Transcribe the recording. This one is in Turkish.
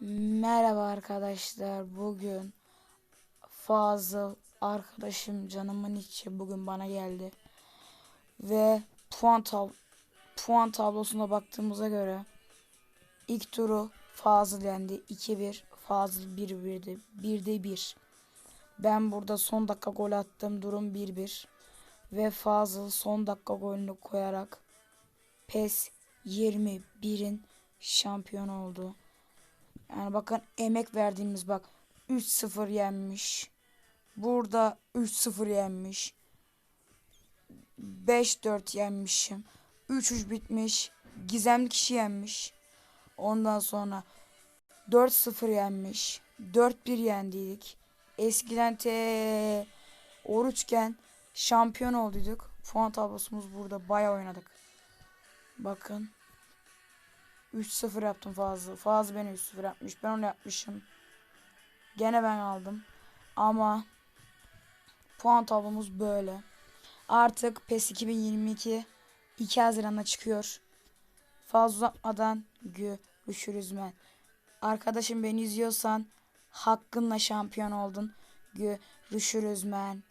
Merhaba arkadaşlar. Bugün Fazıl arkadaşım canımın içi bugün bana geldi. Ve puan tab puan tablosuna baktığımıza göre ilk turu Fazıl yendi. 2-1. Fazıl 1-1'di. 1'de 1. Ben burada son dakika gol attım. Durum 1-1. Ve Fazıl son dakika golünü koyarak PES 21'in şampiyon oldu. Yani bakın emek verdiğimiz bak 3-0 yenmiş. Burada 3-0 yenmiş. 5-4 yenmişim. 3-3 bitmiş. Gizemli kişi yenmiş. Ondan sonra 4-0 yenmiş. 4-1 yendiydik. Eskiden te oruçken şampiyon olduyduk. Puan tablosumuz burada. Bayağı oynadık. Bakın. 3-0 yaptım Fazıl. Fazıl beni 3-0 yapmış. Ben onu yapmışım. Gene ben aldım. Ama puan tablomuz böyle. Artık PES 2022 2 Haziran'da çıkıyor. Fazla uzatmadan görüşürüz men. Arkadaşım beni izliyorsan hakkınla şampiyon oldun. Görüşürüz men.